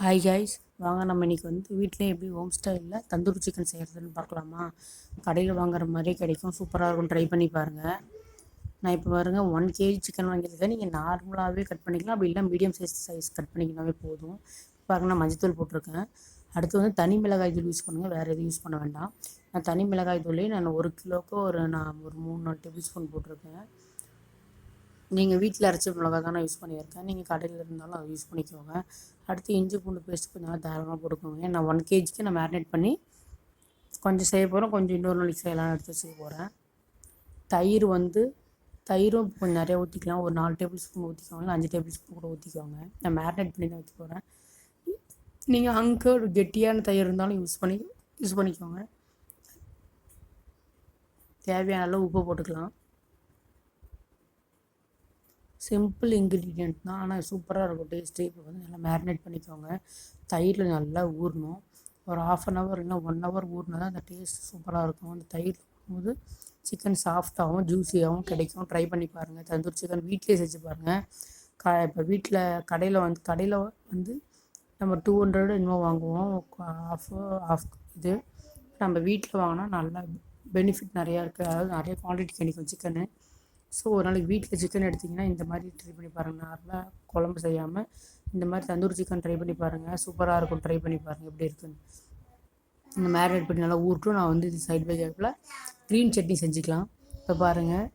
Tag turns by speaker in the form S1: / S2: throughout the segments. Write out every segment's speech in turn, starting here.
S1: Hi guys வாங்க நம்ம இன்றைக்கி வந்து வீட்டிலே எப்படி ஹோம் ஸ்டைலில் தந்தூரி சிக்கன் செய்கிறதுன்னு பார்க்கலாமா? கடையில் வாங்குற மாதிரியே கிடைக்கும். சூப்பராக இருக்கும். ட்ரை பண்ணி பாருங்கள் நான் இப்போ பாருங்கள் ஒன் கேஜி சிக்கன் வாங்கியிருக்கேன். நீங்கள் நார்மலாகவே கட் பண்ணிக்கலாம். அப்படி இல்லை மீடியம் சைஸ் சைஸ் கட் பண்ணிக்கலாமே போதும். பாருங்க நான் மஞ்சத்தூள் போட்டிருக்கேன். அடுத்து வந்து தனி மிளகாய் தூள் யூஸ் பண்ணுங்கள் வேறு எதுவும் யூஸ் பண்ண வேண்டாம். நான் தனி மிளகாய் தூளே நான் ஒரு கிலோவுக்கு ஒரு நான் ஒரு மூணு நாலு டேபிள் ஸ்பூன் போட்டிருக்கேன். நீங்கள் வீட்டில் அரைச்ச மிளகா தான் யூஸ் பண்ணியிருக்கேன். நீங்கள் கடையில் இருந்தாலும் அதை யூஸ் பண்ணிக்கோங்க. அடுத்து இஞ்சி பூண்டு பேஸ்ட் கொஞ்சம் நல்லா தாராளமாக போட்டுக்கோங்க. நான் ஒன் கேஜிக்கு நான் மேரினேட் பண்ணி கொஞ்சம் செய்ய போகிறேன் கொஞ்சம் இன்னொரு நாளைக்கு செய்யலாம் எடுத்து வச்சுக்க போகிறேன் தயிர் வந்து தயிரும் கொஞ்சம் நிறையா ஊற்றிக்கலாம் ஒரு நாலு டேபிள் ஸ்பூன் ஊற்றிக்கோங்க இல்லை அஞ்சு டேபிள் ஸ்பூன் கூட ஊற்றிக்கோங்க நான் மேரினேட் பண்ணி தான் ஊற்றி போகிறேன் நீங்கள் அங்கே ஒரு கெட்டியான தயிர் இருந்தாலும் யூஸ் பண்ணி யூஸ் பண்ணிக்கோங்க. தேவையான அளவு உப்பு போட்டுக்கலாம். சிம்பிள் இன்க்ரீடியன்ட் தான். ஆனால் சூப்பராக இருக்கும். டேஸ்ட்டு இப்போ வந்து நல்லா மேரினேட் பண்ணிக்கோங்க. தயிரில் நல்லா ஊறணும். ஒரு ஆஃப் அன் ஹவர் இல்லை ஒன் ஹவர் ஊறினா தான் அந்த டேஸ்ட் சூப்பராக இருக்கும். அந்த தயிர் போது சிக்கன் சாஃப்டாகவும் ஜூஸியாகவும் கிடைக்கும். ட்ரை பண்ணி பாருங்கள் தந்தூரி சிக்கன் வீட்டிலே செஞ்சு பாருங்கள் க இப்போ வீட்டில் கடையில் வந்து கடையில் வந்து நம்ம டூ ஹண்ட்ரட் இன்னும் வாங்குவோம். ஆஃப் ஆஃப் இது. நம்ம வீட்டில் வாங்கினா நல்லா பெனிஃபிட் நிறையா இருக்குது அதாவது நிறைய குவான்டிட்டி கிடைக்கும் சிக்கனு ஸோ ஒரு நாளைக்கு வீட்டில் சிக்கன் எடுத்திங்கன்னா இந்த மாதிரி ட்ரை பண்ணி பாருங்கள் நார்மலாக குழம்பு செய்யாமல் இந்த மாதிரி தந்தூரி சிக்கன் ட்ரை பண்ணி பாருங்கள் சூப்பராக இருக்கும். ட்ரை பண்ணி பாருங்கள் எப்படி இருக்குன்னு. இந்த மேரினேட் பண்ணி நல்லா ஊருட்டும் நான் வந்து இது சைட் பை சைடில் க்ரீன் சட்னி செஞ்சுக்கலாம். இப்போ பாருங்கள்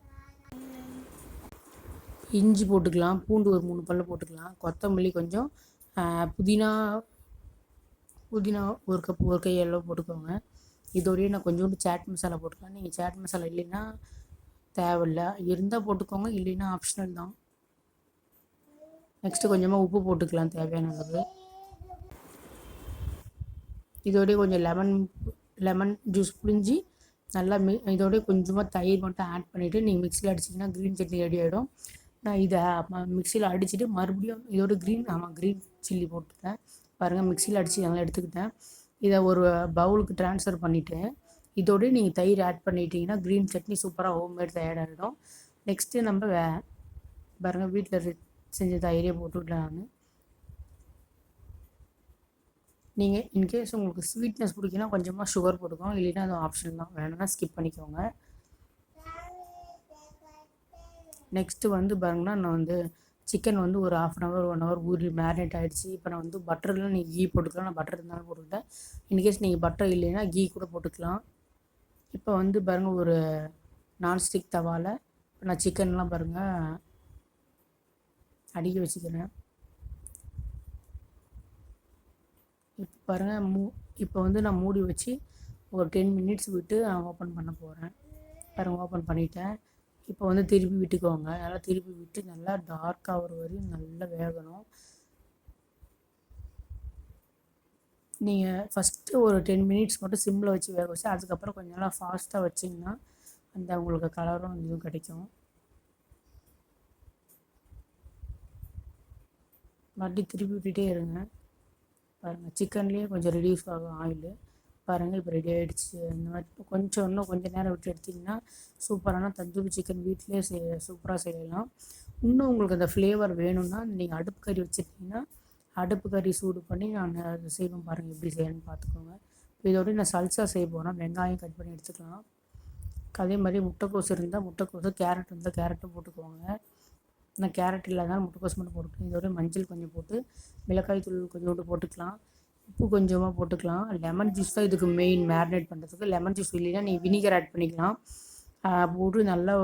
S1: இஞ்சி போட்டுக்கலாம். பூண்டு ஒரு மூணு பல்லு போட்டுக்கலாம். கொத்தமல்லி கொஞ்சம் புதினா புதினா ஒரு கப் ஒரு கை எல்லாம் போட்டுக்கோங்க. இதோடய நான் கொஞ்சோண்டு சாட் மசாலா போட்டுக்கலாம். நீங்கள் சாட் மசாலா இல்லைன்னா தேவையில்ல. இருந்தால் போட்டுக்கோங்க இல்லைன்னா ஆப்ஷனல் தான். நெக்ஸ்ட்டு கொஞ்சமாக உப்பு போட்டுக்கலாம் தேவையான அளவு இதோடய கொஞ்சம் லெமன் லெமன் ஜூஸ் புழிஞ்சி நல்லா மி இதோடய கொஞ்சமாக தயிர் மட்டும் ஆட் பண்ணிவிட்டு நீங்கள் மிக்சியில் அடிச்சிங்கன்னா க்ரீன் சட்னி ரெடி ஆகிடும் நான் இதை மிக்சியில் அடிச்சுட்டு மறுபடியும் இதோட க்ரீன் ஆமாம் க்ரீன் சில்லி போட்டுட்டேன். பாருங்கள் மிக்சியில் அடித்து நல்லா எடுத்துக்கிட்டேன். இதை ஒரு பவுலுக்கு ட்ரான்ஸ்ஃபர் பண்ணிவிட்டு இதோடு நீங்கள் தயிர் ஆட் பண்ணிட்டீங்கன்னா க்ரீன் சட்னி சூப்பராக ஹோம்மேட் தயாராகிடும் நெக்ஸ்ட்டு நம்ம வே பாருங்கள் வீட்டில் செஞ்ச தயிரே போட்டுவிட்டேன் நான் நீங்கள் இன்கேஸ் உங்களுக்கு ஸ்வீட்னஸ் பிடிக்குன்னா கொஞ்சமாக சுகர் போட்டுக்கோங்க. இல்லைன்னா அது ஆப்ஷன் தான். வேணும்னா ஸ்கிப் பண்ணிக்கோங்க. நெக்ஸ்ட்டு வந்து பாருங்கன்னா நான் வந்து சிக்கன் வந்து ஒரு half an hour one hour ஊறி மேரினேட் ஆகிடுச்சு இப்போ நான் வந்து பட்டர்லாம் நீங்கள் கீ போட்டுக்கலாம். நான் பட்டர் இருந்தாலும் போட்டுக்கிட்டேன் இன்கேஸ் நீங்கள் பட்டர் இல்லைன்னா கீ கூட போட்டுக்கலாம். இப்போ வந்து பாருங்கள் ஒரு நான்ஸ்டிக் தவாவில் இப்போ நான் சிக்கன்லாம் பாருங்கள் அடிக்க வச்சுக்கிறேன். இப்போ பாருங்கள் மூ இப்போ வந்து நான் மூடி வச்சு ஒரு டென் மினிட்ஸ் விட்டு நான் ஓப்பன் பண்ண போகிறேன் பாருங்கள் ஓப்பன் பண்ணிட்டேன். இப்போ வந்து திருப்பி விட்டுக்கோங்க. நல்லா திருப்பி விட்டு நல்லா டார்க்காக ஒரு வரையும் நல்லா வேகணும். நீங்கள் ஃபஸ்ட்டு ஒரு டென் மினிட்ஸ் மட்டும் சிம்மில் வச்சு வேக வச்சு அதுக்கப்புறம் கொஞ்சம் நல்லா ஃபாஸ்ட்டாக வச்சிங்கன்னா அந்த உங்களுக்கு கலரும் இதுவும் கிடைக்கும். மறுபடியும் திருப்பி விட்டுட்டே இருங்க. பாருங்கள் சிக்கன்லேயே கொஞ்சம் ரெடியூஸ் ஆகும் ஆயிலு பாருங்கள் இப்போ ரெடி ஆகிடுச்சு இந்த மாதிரி கொஞ்சம் இன்னும் கொஞ்சம் நேரம் விட்டு எடுத்திங்கன்னா சூப்பரான தந்தூரி சிக்கன் வீட்டிலே செய் சூப்பராக செய்யலாம். இன்னும் உங்களுக்கு அந்த ஃப்ளேவர் வேணும்னா நீங்கள் அடுப்பு கறி வச்சுருக்கீங்கன்னா அடுப்பு கறி சூடு பண்ணி நான் அதை செய்வேன் பாருங்கள் எப்படி செய்யணும்னு பார்த்துக்கோங்க. இப்போ இதோடய நான் சல்சா செய்ய போகிறேன் வெங்காயம் கட் பண்ணி எடுத்துக்கலாம். அதே மாதிரி முட்டைக்கோஸ் இருந்தால் முட்டைக்கோஸு கேரட் இருந்தால் கேரட்டும் போட்டுக்கோங்க. நான் கேரட் இல்லாதனால முட்டைக்கோஸ் மட்டும் போட்டுக்கேன் இதோட மஞ்சள் கொஞ்சம் போட்டு மிளகாய் தூள் கொஞ்சோண்டு போட்டுக்கலாம். உப்பு கொஞ்சமாக போட்டுக்கலாம். லெமன் ஜூஸ் தான் இதுக்கு மெயின் மேரினேட் பண்ணுறதுக்கு லெமன் ஜூஸ் இல்லைன்னா நீங்கள் வினிகர் ஆட் பண்ணிக்கலாம். போட்டு நல்லா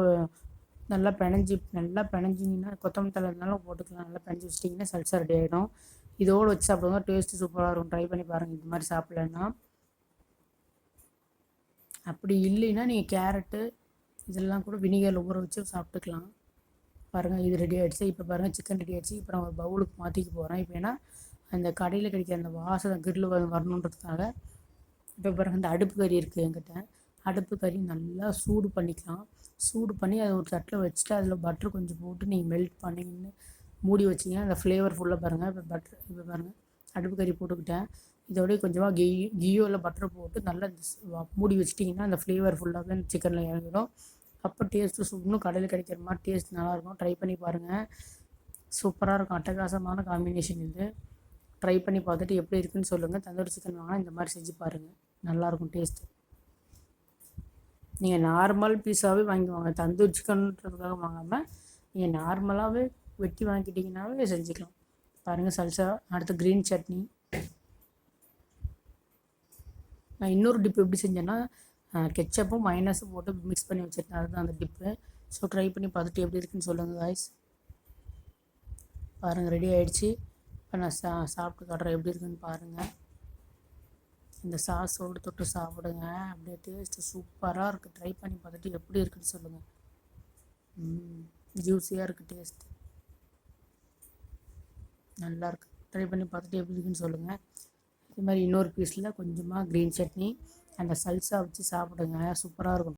S1: நல்லா பிணைஞ்சி நல்லா பிணைஞ்சிங்கன்னா கொத்தமல்லி தலை இருந்தாலும் போட்டுக்கலாம். நல்லா பிணைஞ்சி வச்சிட்டிங்கன்னா சல்சா ரெடி ஆகிடும் இதோடு வச்சு சாப்பிடுங்க டேஸ்ட்டு சூப்பராக இருக்கும் ட்ரை பண்ணி பாருங்கள் இது மாதிரி சாப்பிட்லன்னா. அப்படி இல்லைன்னா நீங்கள் கேரட்டு இதெல்லாம் கூட வினிகரில் ஊற வச்சு சாப்பிட்டுக்கலாம். பாருங்கள் இது ரெடி ஆகிடுச்சு இப்போ பாருங்கள் சிக்கன் ரெடி ஆகிடுச்சு இப்போ நான் ஒரு பவுலுக்கு மாற்றிக்க போகிறேன் இப்போ ஏன்னா அந்த கடையில் கிடைக்கிற அந்த வாசனை கிரில் வரணுன்றதுக்காக இப்போ பாருங்கள் இந்த அடுப்பு கறி இருக்குது என்கிட்ட. அடுப்பு கறி நல்லா சூடு பண்ணிக்கலாம். சூடு பண்ணி அதை ஒரு தட்டில் வச்சுட்டு அதில் பட்டர் கொஞ்சம் போட்டு நீங்கள் மெல்ட் பண்ணிங்கன்னு மூடி வச்சிங்க. அந்த ஃப்ளேவர் ஃபுல்லாக பாருங்கள் இப்போ பட்டர் இப்போ பாருங்கள் அடுப்பு கறி போட்டுக்கிட்டேன். இதோடய கொஞ்சமாக கீ கீயோ இல்லை பட்டர் போட்டு நல்லா மூடி வச்சிட்டிங்கன்னா அந்த ஃப்ளேவர் ஃபுல்லாகவே அந்த சிக்கனில் இறங்கிடும். அப்போ டேஸ்ட்டு இன்னும் கடையில் கிடைக்கிற மாதிரி டேஸ்ட் நல்லாயிருக்கும் ட்ரை பண்ணி பாருங்கள் சூப்பராக இருக்கும். அட்டகாசமான காம்பினேஷன் இது. ட்ரை பண்ணி பார்த்துட்டு எப்படி இருக்குன்னு சொல்லுங்கள் தந்தூரி சிக்கன் வாங்கினா இந்த மாதிரி செஞ்சு பாருங்கள் நல்லாயிருக்கும் டேஸ்ட்டு நீங்கள் நார்மல் பீஸாகவே வாங்க தந்தூரி சிக்கன்றதுக்காக வாங்காமல் நீங்கள் நார்மலாகவே வெட்டி வாங்கிக்கிட்டிங்கனாவே செஞ்சுக்கலாம். பாருங்கள் சல்சா அடுத்து க்ரீன் சட்னி. நான் இன்னொரு டிப் எப்படி செஞ்சேன்னா கெச்சப்பும் மைனஸும் போட்டு மிக்ஸ் பண்ணி வச்சுருக்கேன் அதுதான் அந்த டிப்பு ஸோ ட்ரை பண்ணி பார்த்துட்டு எப்படி இருக்குன்னு சொல்லுங்கள் காய்ஸ் பாருங்கள் ரெடி ஆகிடுச்சு இப்போ நான் சா சாப்பிட்டு காட்டுறேன் எப்படி இருக்குன்னு பாருங்கள் இந்த சாஸோடு தொட்டு சாப்பிடுங்க. அப்படியே டேஸ்ட்டு சூப்பராக இருக்குது ட்ரை பண்ணி பார்த்துட்டு எப்படி இருக்குன்னு சொல்லுங்கள் ஜூஸியாக இருக்குது டேஸ்ட்டு நல்லாயிருக்கு ட்ரை பண்ணி பார்த்துட்டு எப்படி இருக்குன்னு சொல்லுங்கள் இது மாதிரி இன்னொரு பீஸில் கொஞ்சமாக க்ரீன் சட்னி அந்த சல்சா வச்சு சாப்பிடுங்க. சூப்பராக இருக்கும்.